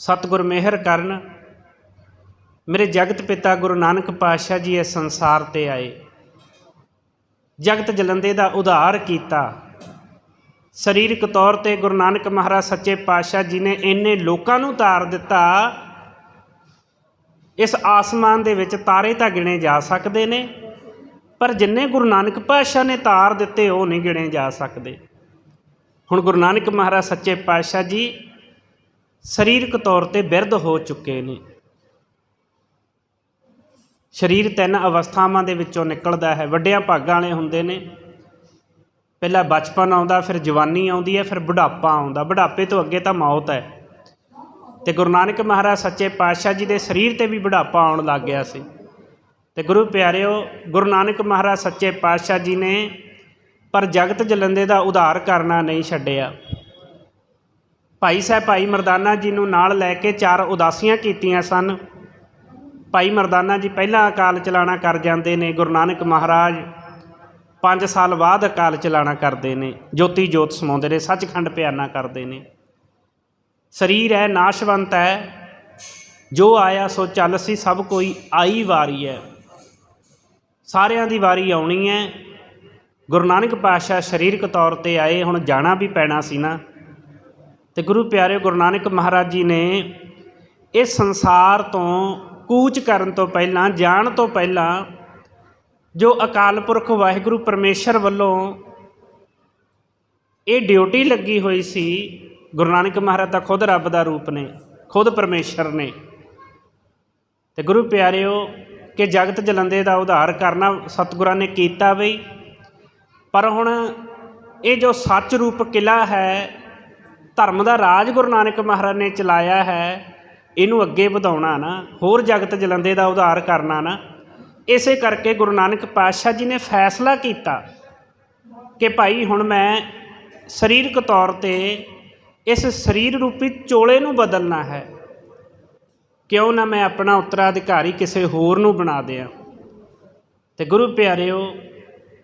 ਸਤਿਗੁਰ ਮਿਹਰ ਕਰਨ। ਮੇਰੇ ਜਗਤ ਪਿਤਾ ਗੁਰੂ ਨਾਨਕ ਪਾਤਸ਼ਾਹ ਜੀ ਇਸ ਸੰਸਾਰ ਤੇ ਆਏ। ਜਗਤ ਜਲੰਦੇ ਦਾ ਉਧਾਰ ਕੀਤਾ। ਸਰੀਰਕ ਤੌਰ ਤੇ ਗੁਰੂ ਨਾਨਕ ਮਹਾਰਾਜ ਸੱਚੇ ਪਾਤਸ਼ਾਹ ਜੀ ਨੇ ਇੰਨੇ ਲੋਕਾਂ ਨੂੰ ਤਾਰ ਦਿੱਤਾ, ਇਸ ਆਸਮਾਨ ਦੇ ਵਿੱਚ ਤਾਰੇ ਤਾਂ ਗਿਣੇ ਜਾ ਸਕਦੇ ਨੇ, ਪਰ ਜਿੰਨੇ ਗੁਰੂ ਨਾਨਕ ਪਾਤਸ਼ਾਹ ਨੇ ਤਾਰ ਦਿੱਤੇ, ਉਹ ਨਹੀਂ ਗਿਣੇ ਜਾ ਸਕਦੇ। ਹੁਣ ਗੁਰੂ ਨਾਨਕ ਮਹਾਰਾਜ ਸੱਚੇ ਪਾਤਸ਼ਾਹ ਜੀ ਸਰੀਰਕ ਤੌਰ ਤੇ ਬਿਰਧ ਹੋ ਚੁੱਕੇ ਨੇ। ਸਰੀਰ ਤਿੰਨ ਅਵਸਥਾਵਾਂ ਦੇ ਵਿੱਚੋਂ ਨਿਕਲਦਾ ਹੈ। ਵੱਡਿਆਂ ਭਾਗਾਂ ਵਾਲੇ ਹੁੰਦੇ ਨੇ। ਪਹਿਲਾਂ ਬਚਪਨ ਆਉਂਦਾ, ਫਿਰ ਜਵਾਨੀ ਆਉਂਦੀ ਹੈ, ਫਿਰ ਬੁਢਾਪਾ ਆਉਂਦਾ। ਬੁਢਾਪੇ ਤੋਂ ਅੱਗੇ ਤਾਂ ਮੌਤ ਹੈ। ਤੇ ਗੁਰੂ ਨਾਨਕ ਮਹਾਰਾਜ ਸੱਚੇ ਪਾਤਸ਼ਾਹ ਜੀ ਦੇ ਸਰੀਰ ਤੇ ਵੀ ਬੁਢਾਪਾ ਆਉਣ ਲੱਗ ਗਿਆ ਸੀ। ਤੇ ਗੁਰੂ ਪਿਆਰਿਓ, ਗੁਰੂ ਨਾਨਕ ਮਹਾਰਾਜ ਸੱਚੇ ਪਾਤਸ਼ਾਹ ਜੀ ਨੇ ਪਰ ਜਗਤ ਜਲੰਦੇ ਦਾ ਉਧਾਰ ਕਰਨਾ ਨਹੀਂ ਛੱਡਿਆ। ਭਾਈ ਸਾਹਿਬ, ਭਾਈ ਮਰਦਾਨਾ ਜੀ ਨੂੰ ਨਾਲ ਲੈ ਕੇ ਚਾਰ ਉਦਾਸੀਆਂ ਕੀਤੀਆਂ ਸਨ। ਭਾਈ ਮਰਦਾਨਾ ਜੀ ਪਹਿਲਾਂ ਅਕਾਲ ਚਲਾਣਾ ਕਰ ਜਾਂਦੇ ਨੇ, ਗੁਰੂ ਨਾਨਕ ਮਹਾਰਾਜ 5 ਸਾਲ ਬਾਅਦ ਅਕਾਲ ਚਲਾਣਾ ਕਰਦੇ ਨੇ, ਜੋਤੀ ਜੋਤ ਸਮਾਉਂਦੇ ਨੇ, ਸੱਚਖੰਡ ਪਿਆਨਾ ਕਰਦੇ ਨੇ। ਸਰੀਰ ਹੈ, ਨਾਸ਼ਵੰਤ ਹੈ, ਜੋ ਆਇਆ ਸੋ ਚੱਲ ਸੀ, ਸਭ ਕੋਈ ਆਈ ਵਾਰੀ ਹੈ। ਸਾਰਿਆਂ ਦੀ ਵਾਰੀ ਆਉਣੀ ਹੈ। ਗੁਰੂ ਨਾਨਕ ਪਾਤਸ਼ਾਹ ਸਰੀਰਕ ਤੌਰ ਤੇ ਆਏ, ਹੁਣ ਜਾਣਾ ਵੀ ਪੈਣਾ ਸੀ ਨਾ। ਤੇ ਗੁਰੂ ਪਿਆਰੇ ਗੁਰੂ ਨਾਨਕ ਮਹਾਰਾਜ ਜੀ ਨੇ ਇਹ ਸੰਸਾਰ ਤੋਂ ਕੂਚ ਕਰਨ ਤੋਂ ਪਹਿਲਾਂ, ਜਾਣ ਤੋਂ ਪਹਿਲਾਂ ਜੋ ਅਕਾਲ ਪੁਰਖ ਵਾਹਿਗੁਰੂ ਪਰਮੇਸ਼ਰ ਵੱਲੋਂ ਇਹ ਡਿਊਟੀ ਲੱਗੀ ਹੋਈ ਸੀ, ਗੁਰੂ ਨਾਨਕ ਮਹਾਰਾਜ ਤਾਂ ਖੁਦ ਰੱਬ ਦਾ ਰੂਪ ਨੇ, ਖੁਦ ਪਰਮੇਸ਼ਰ ਨੇ। ਤੇ ਗੁਰੂ ਪਿਆਰਿਓ, ਕਿ ਜਗਤ ਜਲੰਦੇ ਦਾ ਉਧਾਰ ਕਰਨਾ ਸਤਿਗੁਰਾਂ ਨੇ ਕੀਤਾ ਬਈ ਪਰ ਹੁਣ ਇਹ ਜੋ ਸੱਚ ਰੂਪ ਕਿਲਾ ਹੈ ਧਰਮ ਦਾ ਰਾਜ ਗੁਰੂ ਨਾਨਕ ਮਹਾਰਾਜ ਨੇ ਚਲਾਇਆ ਹੈ, ਇਹਨੂੰ ਅੱਗੇ ਵਧਾਉਣਾ ਨਾ, ਹੋਰ ਜਗਤ ਜਲੰਦੇ ਦਾ ਉਧਾਰ ਕਰਨਾ ਨਾ। ਇਸੇ ਕਰਕੇ ਗੁਰੂ ਨਾਨਕ ਪਾਤਸ਼ਾਹ ਜੀ ਨੇ ਫੈਸਲਾ ਕੀਤਾ ਕਿ ਭਾਈ ਹੁਣ ਮੈਂ ਸਰੀਰਕ ਤੌਰ ਤੇ ਇਸ ਸਰੀਰ ਰੂਪੀ ਚੋਲੇ ਨੂੰ ਬਦਲਣਾ ਹੈ। ਕਿਉਂ ਨਾ ਮੈਂ ਆਪਣਾ ਉੱਤਰਾਧਿਕਾਰੀ ਕਿਸੇ ਹੋਰ ਨੂੰ ਬਣਾ ਦਿਆਂ। ਤੇ ਗੁਰੂ ਪਿਆਰਿਓ,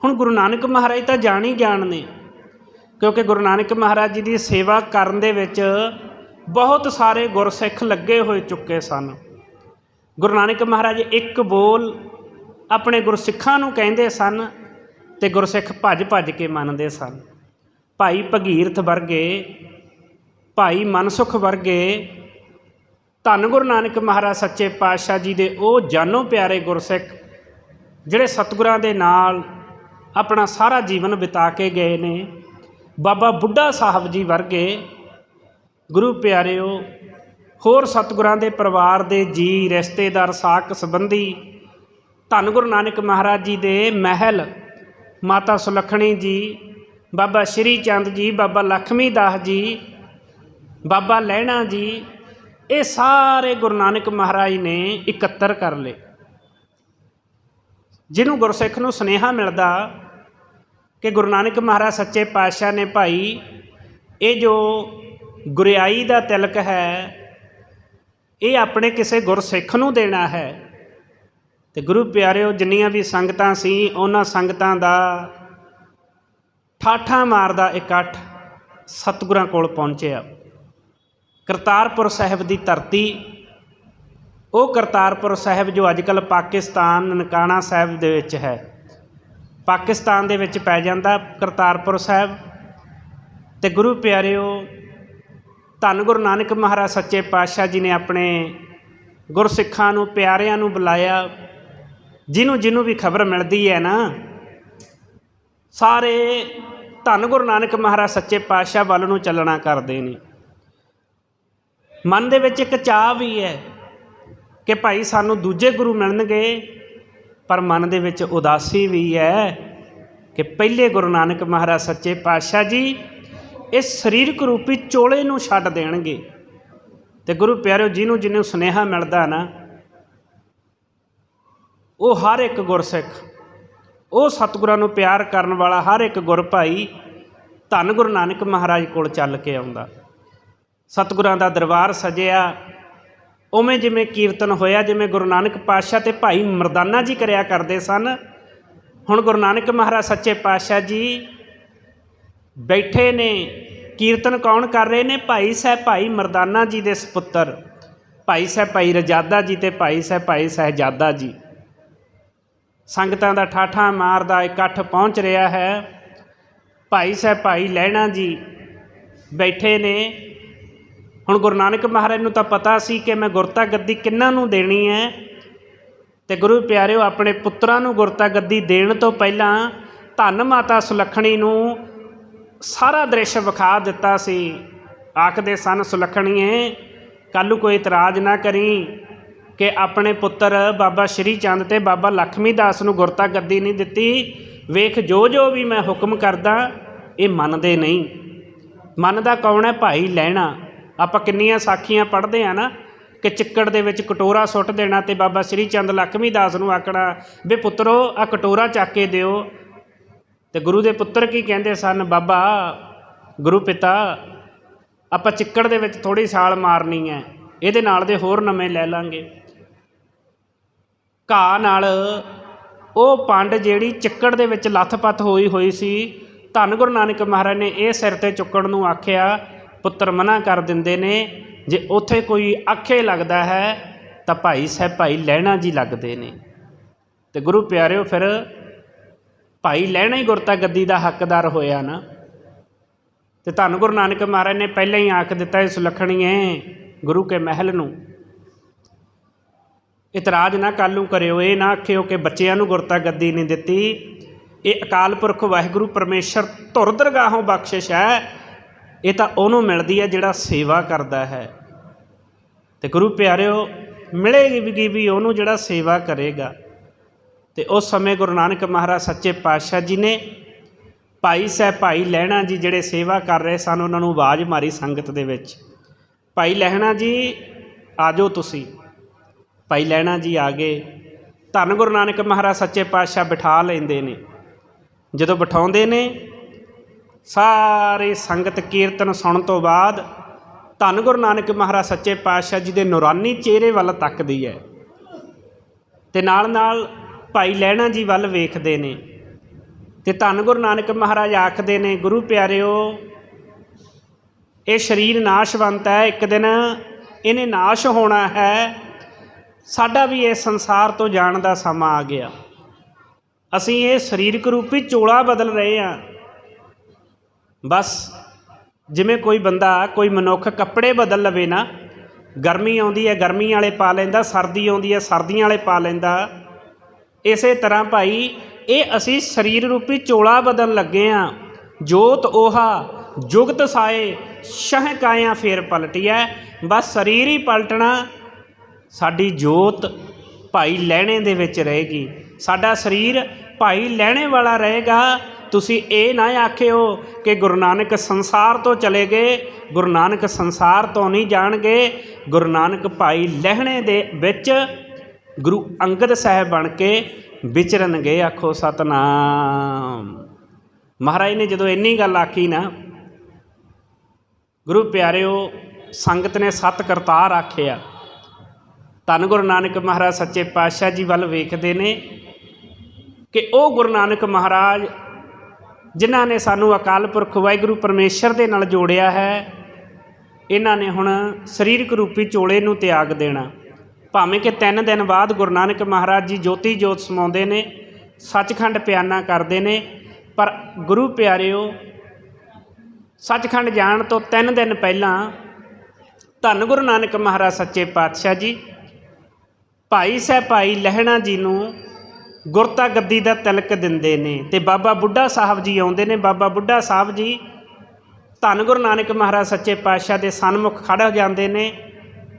ਹੁਣ ਗੁਰੂ ਨਾਨਕ ਮਹਾਰਾਜ ਤਾਂ ਜਾਣ ਹੀ ਜਾਣ ਨੇ। ਕਿਉਂਕਿ ਗੁਰੂ ਨਾਨਕ ਮਹਾਰਾਜ ਜੀ ਦੀ ਸੇਵਾ ਕਰਨ ਦੇ ਵਿੱਚ ਬਹੁਤ ਸਾਰੇ ਗੁਰਸਿੱਖ ਲੱਗੇ ਹੋਏ ਚੁੱਕੇ ਸਨ। ਗੁਰੂ ਨਾਨਕ ਮਹਾਰਾਜ ਇੱਕ ਬੋਲ ਆਪਣੇ ਗੁਰਸਿੱਖਾਂ ਨੂੰ ਕਹਿੰਦੇ ਸਨ ਤੇ ਗੁਰਸਿੱਖ ਭੱਜ ਭੱਜ ਕੇ ਮੰਨਦੇ ਸਨ। ਭਾਈ ਭਗੀਰਥ ਵਰਗੇ, ਭਾਈ ਮਨਸੁਖ ਵਰਗੇ, ਧੰਨ ਗੁਰੂ ਨਾਨਕ ਮਹਾਰਾਜ ਸੱਚੇ ਪਾਤਸ਼ਾਹ ਜੀ ਦੇ ਉਹ ਜਾਨੋ ਪਿਆਰੇ ਗੁਰਸਿੱਖ ਜਿਹੜੇ ਸਤਿਗੁਰਾਂ ਦੇ ਨਾਲ ਆਪਣਾ ਸਾਰਾ ਜੀਵਨ ਬਿਤਾ ਕੇ ਗਏ ਨੇ ਬਾਬਾ ਬੁੱਢਾ ਸਾਹਿਬ ਜੀ ਵਰਗੇ ਗੁਰੂ ਪਿਆਰਿਓ, ਹੋਰ ਸਤਿਗੁਰਾਂ ਦੇ ਪਰਿਵਾਰ ਦੇ ਜੀ, ਰਿਸ਼ਤੇਦਾਰ, ਸਾਕ ਸੰਬੰਧੀ, ਧੰਨ ਗੁਰੂ ਨਾਨਕ ਮਹਾਰਾਜ ਜੀ ਦੇ ਮਹਿਲ, ਮਾਤਾ ਸੁਲੱਖਣੀ ਜੀ, ਬਾਬਾ ਸ਼੍ਰੀ ਚੰਦ ਜੀ, ਬਾਬਾ ਲਖਮੀ ਦਾਸ ਜੀ, ਬਾਬਾ ਲਹਿਣਾ ਜੀ, ਇਹ ਸਾਰੇ ਗੁਰੂ ਨਾਨਕ ਮਹਾਰਾਜ ਨੇ ਇਕੱਤਰ ਕਰ ਲਏ। ਜਿਹਨੂੰ ਗੁਰਸਿੱਖ ਨੂੰ ਸੁਨੇਹਾ ਮਿਲਦਾ ਕਿ ਗੁਰੂ ਨਾਨਕ ਮਹਾਰਾਜ ਸੱਚੇ ਪਾਤਸ਼ਾਹ ਨੇ ਭਾਈ, ਇਹ ਜੋ ਗੁਰਿਆਈ ਦਾ ਤਿਲਕ ਹੈ, ਇਹ ਆਪਣੇ ਕਿਸੇ ਗੁਰਸਿੱਖ ਨੂੰ ਦੇਣਾ ਹੈ। ਤੇ ਗੁਰੂ ਪਿਆਰਿਓ, ਜਿੰਨੀਆਂ ਵੀ ਸੰਗਤਾਂ ਸੀ, ਉਹਨਾਂ ਸੰਗਤਾਂ ਦਾ ਠਾਠਾ ਮਾਰਦਾ ਇਕੱਠ ਸਤਿਗੁਰਾਂ ਕੋਲ ਪਹੁੰਚਿਆ। ਕਰਤਾਰਪੁਰ ਸਾਹਿਬ ਦੀ ਧਰਤੀ, ਉਹ ਕਰਤਾਰਪੁਰ ਸਾਹਿਬ ਜੋ ਅੱਜਕੱਲ ਪਾਕਿਸਤਾਨ ਨਨਕਾਣਾ ਸਾਹਿਬ ਦੇ ਵਿੱਚ ਹੈ। ਪਾਕਿਸਤਾਨ ਦੇ ਵਿੱਚ ਪੈ ਜਾਂਦਾ ਕਰਤਾਰਪੁਰ ਸਾਹਿਬ। ਤੇ ਗੁਰੂ ਪਿਆਰਿਓ, ਧੰਨ ਗੁਰੂ ਨਾਨਕ ਮਹਾਰਾਜ ਸੱਚੇ ਪਾਤਸ਼ਾਹ ਜੀ ਨੇ ਆਪਣੇ ਗੁਰਸਿੱਖਾਂ ਨੂੰ, ਪਿਆਰਿਆਂ ਨੂੰ ਬੁਲਾਇਆ। ਜਿਹਨੂੰ ਜਿਹਨੂੰ ਵੀ ਖਬਰ ਮਿਲਦੀ ਹੈ ਨਾ, ਸਾਰੇ ਧੰਨ ਗੁਰੂ ਨਾਨਕ ਮਹਾਰਾਜ ਸੱਚੇ ਪਾਤਸ਼ਾਹ ਵੱਲ ਨੂੰ ਚੱਲਣਾ ਕਰਦੇ ਨੇ। ਮਨ ਦੇ ਵਿੱਚ ਇੱਕ ਚਾਹ ਵੀ ਹੈ ਕਿ ਭਾਈ ਸਾਨੂੰ ਦੂਜੇ ਗੁਰੂ ਮਿਲਣਗੇ। ਪਰ ਮਨ ਦੇ ਵਿੱਚ ਉਦਾਸੀ ਵੀ ਹੈ ਕਿ ਪਹਿਲੇ ਗੁਰੂ ਨਾਨਕ ਮਹਾਰਾਜ ਸੱਚੇ ਪਾਤਸ਼ਾਹ ਜੀ ਇਸ ਸਰੀਰਕ ਰੂਪੀ ਚੋਲੇ ਨੂੰ ਛੱਡ ਦੇਣਗੇ। ਤੇ ਗੁਰੂ ਪਿਆਰਿਓ ਜਿਹਨੂੰ ਜਿਹਨੂੰ ਸੁਨੇਹਾ ਮਿਲਦਾ ਨਾ, ਉਹ ਹਰ ਇੱਕ ਗੁਰਸਿੱਖ, ਉਹ ਸਤਿਗੁਰਾਂ ਨੂੰ ਪਿਆਰ ਕਰਨ ਵਾਲਾ ਹਰ ਇੱਕ ਗੁਰ ਭਾਈ ਧੰਨ ਗੁਰੂ ਨਾਨਕ ਮਹਾਰਾਜ ਕੋਲ ਚੱਲ ਕੇ ਆਉਂਦਾ। ਸਤਿਗੁਰਾਂ ਦਾ ਦਰਬਾਰ ਸਜਿਆ ਉਵੇਂ ਜਿਵੇਂ ਕੀਰਤਨ ਹੋਇਆ, ਜਿਵੇਂ ਗੁਰੂ ਨਾਨਕ ਪਾਤਸ਼ਾਹ ਤੇ ਭਾਈ ਮਰਦਾਨਾ ਜੀ ਕਰਿਆ ਕਰਦੇ ਸਨ, ਹੁਣ ਗੁਰੂ ਨਾਨਕ ਮਹਾਰਾਜ ਸੱਚੇ ਪਾਤਸ਼ਾਹ ਜੀ ਬੈਠੇ ਨੇ, ਕੀਰਤਨ ਕੌਣ ਕਰ ਰਹੇ ਨੇ? ਭਾਈ ਸਾਹਿਬ, ਭਾਈ ਮਰਦਾਨਾ ਜੀ ਦੇ ਸੁਪੁੱਤਰ, ਭਾਈ ਸਾਹਿਬ, ਭਾਈ ਰਜਾਦਾ ਜੀ ਤੇ ਭਾਈ ਸਾਹਿਬ, ਭਾਈ ਸਹਿਜਾਦਾ ਜੀ। ਸੰਗਤਾਂ ਦਾ ਠਾਠਾ ਮਾਰਦਾ ਇਕੱਠ ਪਹੁੰਚ ਰਿਹਾ ਹੈ। ਭਾਈ ਸਾਹਿਬ, ਭਾਈ ਲਹਿਣਾ ਜੀ ਬੈਠੇ ਨੇ ਹੁਣ ਗੁਰੂ ਨਾਨਕ ਮਹਾਰਾਜ ਨੂੰ ਤਾਂ ਪਤਾ ਸੀ ਕਿ ਮੈਂ ਗੁਰਤਾ ਗੱਦੀ ਕਿੰਨਾਂ ਨੂੰ ਦੇਣੀ ਹੈ। ਤੇ ਗੁਰੂ ਪਿਆਰਿਓ, ਆਪਣੇ ਪੁੱਤਰਾਂ ਨੂੰ ਗੁਰਤਾ ਗੱਦੀ ਦੇਣ ਤੋਂ ਪਹਿਲਾਂ ਧੰਨ ਮਾਤਾ ਸੁਲੱਖਣੀ ਨੂੰ ਸਾਰਾ ਦ੍ਰਿਸ਼ ਵਿਖਾ ਦਿੱਤਾ ਸੀ। ਆਖਦੇ ਸਨ, ਸੁਲੱਖਣੀਏ, ਕੱਲ੍ਹ ਨੂੰ ਕੋਈ ਇਤਰਾਜ਼ ਨਾ ਕਰੀ ਕਿ ਆਪਣੇ ਪੁੱਤਰ ਬਾਬਾ ਸ਼੍ਰੀ ਚੰਦ ਤੇ ਬਾਬਾ ਲਖਮੀ ਦਾਸ ਨੂੰ ਗੁਰਤਾ ਗੱਦੀ ਨਹੀਂ ਦਿੱਤੀ। ਵੇਖ ਜੋ ਜੋ ਵੀ ਮੈਂ ਹੁਕਮ ਕਰਦਾ, ਇਹ ਮੰਨਦੇ ਨਹੀਂ। ਮੰਨਦਾ ਕੌਣ ਹੈ? ਭਾਈ ਲੈਣਾ ਆਪਾਂ ਕਿੰਨੀਆਂ ਸਾਖੀਆਂ ਪੜ੍ਹਦੇ ਆ ਨਾ, ਕਿ ਚਿੱਕੜ ਦੇ ਵਿੱਚ ਕਟੋਰਾ ਸੁੱਟ ਦੇਣਾ ਤੇ ਬਾਬਾ ਸ਼੍ਰੀ ਚੰਦ ਲਖਮੀ ਦਾਸ ਨੂੰ ਆਖਣਾ, ਵੀ ਪੁੱਤਰੋ ਆ ਕਟੋਰਾ ਚੱਕ ਕੇ ਦਿਓ। ਤੇ ਗੁਰੂ ਦੇ ਪੁੱਤਰ ਕੀ ਕਹਿੰਦੇ ਸਨ? ਬਾਬਾ, ਗੁਰੂ ਪਿਤਾ, ਆਪਾਂ ਚਿੱਕੜ ਦੇ ਵਿੱਚ ਥੋੜੀ ਛਾਲ ਮਾਰਨੀ ਹੈ, ਇਹਦੇ ਨਾਲ ਦੇ ਹੋਰ ਨਵੇਂ ਲੈ ਲਾਂਗੇ। ਘਾਹ ਨਾਲ ਉਹ ਪੰਡ ਜਿਹੜੀ ਚਿੱਕੜ ਦੇ ਵਿੱਚ ਲੱਥ ਪੱਥ ਹੋਈ ਹੋਈ ਸੀ, ਧੰਨ ਗੁਰੂ ਨਾਨਕ ਮਹਾਰਾਜ ਨੇ ਇਹ ਸਿਰ ਤੇ ਚੁੱਕਣ ਨੂੰ ਆਖਿਆ ਪੁੱਤਰ ਮਨਾ ਕਰ ਦਿੰਦੇ ਨੇ। ਜੇ ਉੱਥੇ ਕੋਈ ਆਖੇ ਲੱਗਦਾ ਹੈ, ਤਾਂ ਭਾਈ ਸਾਹਿਬ ਭਾਈ ਲੈਣਾ ਜੀ ਲੱਗਦੇ ਨੇ। ਤੇ ਗੁਰੂ ਪਿਆਰਿਓ, ਫਿਰ ਭਾਈ ਲੈਣਾ ਹੀ ਗੁਰਤਾ ਗੱਦੀ ਦਾ ਹੱਕਦਾਰ ਹੋਇਆ ਨਾ। ਤੇ ਧੰਨ ਗੁਰੂ ਨਾਨਕ ਮਹਾਰਾਜ ਨੇ ਪਹਿਲਾਂ ਹੀ ਆਖ ਦਿੱਤਾ ਇਸ ਸੁਲੱਖਣੀਏ ਗੁਰੂ ਕੇ ਮਹਿਲ ਨੂੰ। ਇਤਰਾਜ਼ ਨਾ ਕੱਲ੍ਹ ਨੂੰ ਕਰਿਓ, ਇਹ ਨਾ ਆਖਿਓ ਕਿ ਬੱਚਿਆਂ ਨੂੰ ਗੁਰਤਾ ਗੱਦੀ ਨਹੀਂ ਦਿੱਤੀ। ਇਹ ਅਕਾਲ ਪੁਰਖ ਵਾਹਿਗੁਰੂ ਪਰਮੇਸ਼ਰ ਧੁਰ ਦਰਗਾਹੋਂ ਬਖਸ਼ਿਸ਼ ਹੈ। ਇਹ ਤਾਂ ਉਹਨੂੰ ਮਿਲਦੀ ਹੈ ਜਿਹੜਾ ਸੇਵਾ ਕਰਦਾ ਹੈ। ਤੇ ਗੁਰੂ ਪਿਆਰਿਓ, ਮਿਲੇਗੀ ਵੀ ਵੀ ਉਹਨੂੰ ਜਿਹੜਾ ਸੇਵਾ ਕਰੇਗਾ। ਤੇ ਉਸ ਸਮੇਂ ਗੁਰੂ ਨਾਨਕ ਮਹਾਰਾਜ ਸੱਚੇ ਪਾਤਸ਼ਾਹ ਜੀ ਨੇ ਭਾਈ ਸਾਹਿਬ ਭਾਈ ਲਹਿਣਾ ਜੀ ਜਿਹੜੇ ਸੇਵਾ ਕਰ ਰਹੇ ਸਨ, ਉਹਨਾਂ ਨੂੰ ਆਵਾਜ਼ ਮਾਰੀ ਸੰਗਤ ਦੇ ਵਿੱਚ। ਭਾਈ ਲਹਿਣਾ ਜੀ, ਆਜੋ ਤੁਸੀਂ। ਭਾਈ ਲਹਿਣਾ ਜੀ ਆ ਗਏ। ਧੰਨ ਗੁਰੂ ਨਾਨਕ ਮਹਾਰਾਜ ਸੱਚੇ ਪਾਤਸ਼ਾਹ ਬਿਠਾ ਲੈਂਦੇ ਨੇ। ਜਦੋਂ ਬਿਠਾਉਂਦੇ ਨੇ ਸਾਰੇ ਸੰਗਤ ਕੀਰਤਨ ਸੁਣਨ ਤੋਂ ਬਾਅਦ ਧੰਨ ਗੁਰੂ ਨਾਨਕ ਮਹਾਰਾਜ ਸੱਚੇ ਪਾਤਸ਼ਾਹ ਜੀ ਦੇ ਨੂਰਾਨੀ ਚਿਹਰੇ ਵੱਲ ਤੱਕਦੀ ਹੈ। ਤੇ ਨਾਲ ਨਾਲ ਭਾਈ ਲਹਿਣਾ ਜੀ ਵੱਲ ਵੇਖਦੇ ਨੇ ਤੇ ਧੰਨ ਗੁਰੂ ਨਾਨਕ ਮਹਾਰਾਜ ਆਖਦੇ ਨੇ, ਗੁਰੂ ਪਿਆਰਿਓ, ਇਹ ਸਰੀਰ ਨਾਸ਼ਵੰਤ ਹੈ, ਇੱਕ ਦਿਨ ਇਹਨੇ ਨਾਸ਼ ਹੋਣਾ ਹੈ। ਸਾਡਾ ਵੀ ਇਸ ਸੰਸਾਰ ਤੋਂ ਜਾਣ ਦਾ ਸਮਾਂ ਆ ਗਿਆ। ਅਸੀਂ ਇਹ ਸਰੀਰਕ ਰੂਪੀ ਚੋਲਾ ਬਦਲ ਰਹੇ ਹਾਂ। ਬਸ ਜਿਵੇਂ ਕੋਈ ਬੰਦਾ ਕੋਈ ਮਨੁੱਖ ਕੱਪੜੇ ਬਦਲ ਲਵੇ ਨਾ, ਗਰਮੀ ਆਉਂਦੀ ਹੈ, ਗਰਮੀ ਵਾਲੇ ਪਾ ਲੈਂਦਾ, ਸਰਦੀ ਆਉਂਦੀ ਹੈ, ਸਰਦੀਆਂ ਵਾਲੇ ਪਾ ਲੈਂਦਾ। ਇਸੇ ਤਰ੍ਹਾਂ ਭਾਈ, ਇਹ ਅਸੀਂ ਸਰੀਰ ਰੂਪੀ ਚੋਲਾ ਬਦਲਣ ਲੱਗੇ ਆ ਜੋਤ ਓਹਾ, ਜੁਗਤ ਸਾਏ, ਸ਼ਹ ਕਾਇਆ ਫੇਰ ਪਲਟਿਆ ਬਸ ਸਰੀਰ ਹੀ ਪਲਟਣਾ, ਸਾਡੀ ਜੋਤ ਭਾਈ ਲੈਣੇ ਦੇ ਵਿੱਚ ਰਹੇਗੀ। ਸਾਡਾ ਸਰੀਰ ਭਾਈ ਲੈਣੇ ਵਾਲਾ ਰਹੇਗਾ। ਤੁਸੀਂ ਇਹ ਨਾ ਆਖਿਓ ਕਿ ਗੁਰੂ ਨਾਨਕ ਸੰਸਾਰ ਤੋਂ ਚਲੇ ਗਏ, ਗੁਰੂ ਨਾਨਕ ਸੰਸਾਰ ਤੋਂ ਨਹੀਂ ਜਾਣਗੇ, ਗੁਰੂ ਨਾਨਕ ਭਾਈ ਲਹਿਣੇ ਦੇ ਵਿੱਚ ਗੁਰੂ ਅੰਗਦ ਸਾਹਿਬ ਬਣ ਕੇ ਵਿਚਰਨਗੇ, ਆਖੋ ਸਤਨਾਮ। ਮਹਾਰਾਜ ਨੇ ਜਦੋਂ ਇੰਨੀ ਗੱਲ ਆਖੀ ਨਾ, ਗੁਰੂ ਪਿਆਰਿਓ, ਸੰਗਤ ਨੇ ਸਤ ਕਰਤਾਰ ਆਖਿਆ। ਧੰਨ ਗੁਰੂ ਨਾਨਕ ਮਹਾਰਾਜ, ਸੱਚੇ ਪਾਤਸ਼ਾਹ ਜੀ ਵੱਲ ਵੇਖਦੇ ਨੇ ਕਿ ਉਹ ਗੁਰੂ ਨਾਨਕ ਮਹਾਰਾਜ ਜਿਨ੍ਹਾਂ ਨੇ ਸਾਨੂੰ ਅਕਾਲ ਪੁਰਖ ਵਾਹਿਗੁਰੂ ਪਰਮੇਸ਼ਰ ਦੇ ਨਾਲ ਜੋੜਿਆ ਹੈ, ਇਹਨਾਂ ਨੇ ਹੁਣ ਸਰੀਰਕ ਰੂਪੀ ਚੋਲੇ ਨੂੰ ਤਿਆਗ ਦੇਣਾ। ਭਾਵੇਂ ਕਿ ਤਿੰਨ ਦਿਨ ਬਾਅਦ ਗੁਰੂ ਨਾਨਕ ਮਹਾਰਾਜ ਜੀ ਜੋਤੀ ਜੋਤ ਸਮਾਉਂਦੇ ਨੇ, ਸੱਚਖੰਡ ਪਿਆਨਾ ਕਰਦੇ ਨੇ, ਪਰ ਗੁਰੂ ਪਿਆਰਿਓ, ਸੱਚਖੰਡ ਜਾਣ ਤੋਂ ਤਿੰਨ ਦਿਨ ਪਹਿਲਾਂ ਧੰਨ ਗੁਰੂ ਨਾਨਕ ਮਹਾਰਾਜ ਸੱਚੇ ਪਾਤਸ਼ਾਹ ਜੀ, ਭਾਈ ਸਾਹਿਬ ਭਾਈ ਲਹਿਣਾ ਜੀ ਨੂੰ ਗੁਰਤਾ ਗੱਦੀ ਦਾ ਤਿਲਕ ਦਿੰਦੇ ਨੇ ਤੇ ਬਾਬਾ ਬੁੱਢਾ ਸਾਹਿਬ ਜੀ ਆਉਂਦੇ ਨੇ। ਬਾਬਾ ਬੁੱਢਾ ਸਾਹਿਬ ਜੀ ਧੰਨ ਗੁਰੂ ਨਾਨਕ ਮਹਾਰਾਜ ਸੱਚੇ ਪਾਤਸ਼ਾਹ ਦੇ ਸਨਮੁਖ ਖੜੇ ਹੋ ਜਾਂਦੇ ਨੇ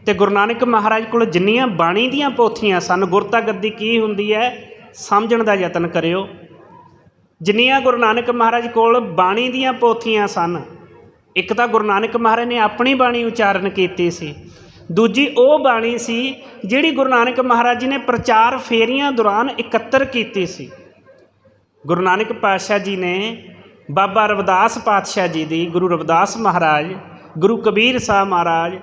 ਤੇ ਗੁਰੂ ਨਾਨਕ ਮਹਾਰਾਜ ਕੋਲ ਜਿੰਨੀਆਂ ਬਾਣੀ ਦੀਆਂ ਪੋਥੀਆਂ ਸਨ, ਗੁਰਤਾ ਗੱਦੀ ਕੀ ਹੁੰਦੀ ਹੈ, ਸਮਝਣ ਦਾ ਯਤਨ ਕਰਿਓ। ਜਿੰਨੀਆਂ ਗੁਰੂ ਨਾਨਕ ਮਹਾਰਾਜ ਕੋਲ ਬਾਣੀ ਦੀਆਂ ਪੋਥੀਆਂ ਸਨ, ਇੱਕ ਤਾਂ ਗੁਰੂ ਨਾਨਕ ਮਹਾਰਾਜ ਨੇ ਆਪਣੀ ਬਾਣੀ ਉਚਾਰਨ ਕੀਤੀ ਸੀ। ਦੂਜੀ ਉਹ ਬਾਣੀ ਸੀ ਜਿਹੜੀ ਗੁਰੂ ਨਾਨਕ ਮਹਾਰਾਜ ਜੀ ਨੇ ਪ੍ਰਚਾਰ ਫੇਰੀਆਂ ਦੌਰਾਨ ਇਕੱਤਰ ਕੀਤੀ ਸੀ। ਗੁਰੂ ਨਾਨਕ ਪਾਤਸ਼ਾਹ ਜੀ ਨੇ ਬਾਬਾ ਰਵਿਦਾਸ ਪਾਤਸ਼ਾਹ ਜੀ ਦੀ, ਗੁਰੂ ਰਵਿਦਾਸ ਮਹਾਰਾਜ, ਗੁਰੂ ਕਬੀਰ ਸਾਹਿਬ ਮਹਾਰਾਜ,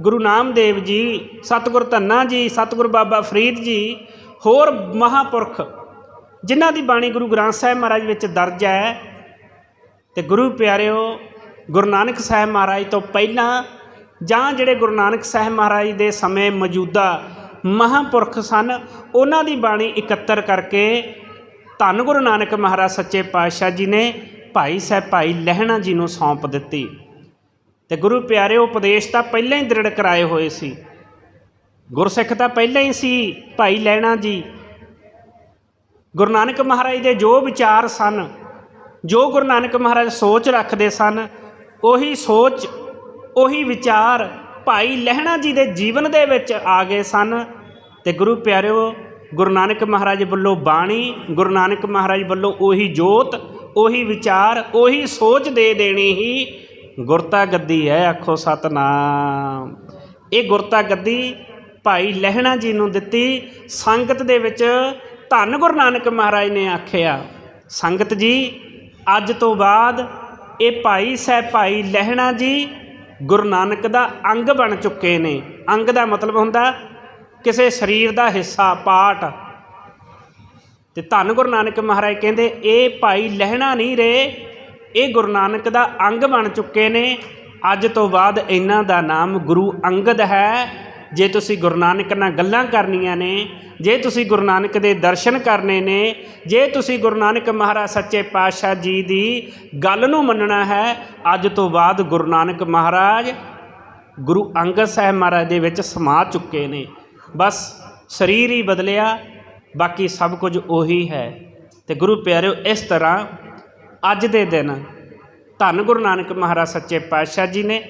ਗੁਰੂ ਨਾਮਦੇਵ ਜੀ, ਸਤਿਗੁਰ ਧੰਨਾ ਜੀ, ਸਤਿਗੁਰ ਬਾਬਾ ਫਰੀਦ ਜੀ, ਹੋਰ ਮਹਾਪੁਰਖ ਜਿਨ੍ਹਾਂ ਦੀ ਬਾਣੀ ਗੁਰੂ ਗ੍ਰੰਥ ਸਾਹਿਬ ਮਹਾਰਾਜ ਵਿੱਚ ਦਰਜ ਹੈ। ਤੇ ਗੁਰੂ ਪਿਆਰਿਓ, ਗੁਰੂ ਨਾਨਕ ਸਾਹਿਬ ਮਹਾਰਾਜ ਤੋਂ ਪਹਿਲਾਂ ਜਾਂ ਜਿਹੜੇ ਗੁਰੂ ਨਾਨਕ ਸਾਹਿਬ ਮਹਾਰਾਜ ਦੇ ਸਮੇਂ ਮੌਜੂਦਾ ਮਹਾਂਪੁਰਖ ਸਨ, ਉਹਨਾਂ ਦੀ ਬਾਣੀ ਇਕੱਤਰ ਕਰਕੇ ਧੰਨ ਗੁਰੂ ਨਾਨਕ ਮਹਾਰਾਜ ਸੱਚੇ ਪਾਤਸ਼ਾਹ ਜੀ ਨੇ ਭਾਈ ਸਾਹਿਬ ਭਾਈ ਲਹਿਣਾ ਜੀ ਨੂੰ ਸੌਂਪ ਦਿੱਤੀ। ਤੇ ਗੁਰੂ ਪਿਆਰੇ ਉਪਦੇਸ਼ ਤਾਂ ਪਹਿਲਾਂ ਹੀ ਦ੍ਰਿੜ ਕਰਾਏ ਹੋਏ ਸੀ। ਗੁਰਸਿੱਖ ਤਾਂ ਪਹਿਲਾਂ ਹੀ ਸੀ ਭਾਈ ਲਹਿਣਾ ਜੀ। ਗੁਰੂ ਨਾਨਕ ਮਹਾਰਾਜ ਦੇ ਜੋ ਵਿਚਾਰ ਸਨ, ਜੋ ਗੁਰੂ ਨਾਨਕ ਮਹਾਰਾਜ ਸੋਚ ਰੱਖਦੇ ਸਨ, ਉਹੀ ਸੋਚ ਉਹੀ ਵਿਚਾਰ ਭਾਈ ਲਹਿਣਾ ਜੀ ਦੇ ਜੀਵਨ ਦੇ ਵਿੱਚ ਆ ਗਏ ਸਨ। ਤੇ ਗੁਰੂ ਪਿਆਰਿਓ, ਗੁਰੂ ਨਾਨਕ ਮਹਾਰਾਜ ਵੱਲੋਂ ਬਾਣੀ, ਗੁਰੂ ਨਾਨਕ ਮਹਾਰਾਜ ਵੱਲੋਂ ਉਹੀ ਜੋਤ, ਉਹੀ ਵਿਚਾਰ, ਉਹੀ ਸੋਚ ਦੇ ਦੇਣੀ ਹੀ ਗੁਰਤਾ ਗੱਦੀ ਹੈ, ਆਖੋ ਸਤਨਾਮ। ਇਹ ਗੁਰਤਾ ਗੱਦੀ ਭਾਈ ਲਹਿਣਾ ਜੀ ਨੂੰ ਦਿੱਤੀ। ਸੰਗਤ ਦੇ ਵਿੱਚ ਧੰਨ ਗੁਰੂ ਨਾਨਕ ਮਹਾਰਾਜ ਨੇ ਆਖਿਆ, ਸੰਗਤ ਜੀ, ਅੱਜ ਤੋਂ ਬਾਅਦ ਇਹ ਭਾਈ ਸਾਹਿਬ ਭਾਈ ਲਹਿਣਾ ਜੀ ਗੁਰੂ ਨਾਨਕ ਦਾ ਅੰਗ ਬਣ ਚੁੱਕੇ ਨੇ। ਅੰਗ ਦਾ ਮਤਲਬ ਹੁੰਦਾ ਕਿਸੇ ਸਰੀਰ ਦਾ ਹਿੱਸਾ ਪਾਰਟ ਤੇ ਧੰਨ ਗੁਰੂ ਨਾਨਕ ਮਹਾਰਾਜ ਕਹਿੰਦੇ, ਇਹ ਭਾਈ ਲਹਿਣਾ ਨਹੀਂ ਰਹੇ ਇਹ ਗੁਰੂ ਨਾਨਕ ਦਾ ਅੰਗ ਬਣ ਚੁੱਕੇ ਨੇ। ਅੱਜ ਤੋਂ ਬਾਅਦ ਇਹਨਾਂ ਦਾ ਨਾਮ ਗੁਰੂ ਅੰਗਦ ਹੈ। ਜੇ ਤੁਸੀਂ ਗੁਰੂ ਨਾਨਕ ਨਾਲ ਗੱਲਾਂ ਕਰਨੀਆਂ ਨੇ, ਜੇ ਤੁਸੀਂ ਗੁਰੂ ਨਾਨਕ ਦੇ ਦਰਸ਼ਨ ਕਰਨੇ ਨੇ, ਜੇ ਤੁਸੀਂ ਗੁਰੂ ਨਾਨਕ ਮਹਾਰਾਜ ਸੱਚੇ ਪਾਤਸ਼ਾਹ ਜੀ ਦੀ ਗੱਲ ਨੂੰ ਮੰਨਣਾ ਹੈ, ਅੱਜ ਤੋਂ ਬਾਅਦ ਗੁਰੂ ਨਾਨਕ ਮਹਾਰਾਜ ਗੁਰੂ ਅੰਗਦ ਸਾਹਿਬ ਮਹਾਰਾਜ ਦੇ ਵਿੱਚ ਸਮਾ ਚੁੱਕੇ ਨੇ। ਬਸ ਸਰੀਰ ਹੀ ਬਦਲਿਆ, ਬਾਕੀ ਸਭ ਕੁਝ ਉਹੀ ਹੈ। ਤੇ ਗੁਰੂ ਪਿਆਰਿਓ, ਇਸ ਤਰ੍ਹਾਂ ਅੱਜ ਦੇ ਦਿਨ ਧੰਨ ਗੁਰੂ ਨਾਨਕ ਮਹਾਰਾਜ ਸੱਚੇ ਪਾਤਸ਼ਾਹ ਜੀ ਨੇ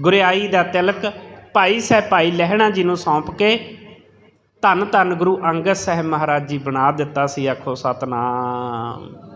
ਗੁਰਿਆਈ ਦਾ ਤਿਲਕ ਭਾਈ ਸਾਹਿਬ ਭਾਈ ਲਹਿਣਾ ਜੀ ਨੂੰ ਸੌਂਪ ਕੇ ਧੰਨ ਧੰਨ ਗੁਰੂ ਅੰਗਦ ਸਾਹਿਬ ਮਹਾਰਾਜ ਜੀ ਬਣਾ ਦਿੱਤਾ ਸੀ, ਆਖੋ ਸਤਨਾਮ।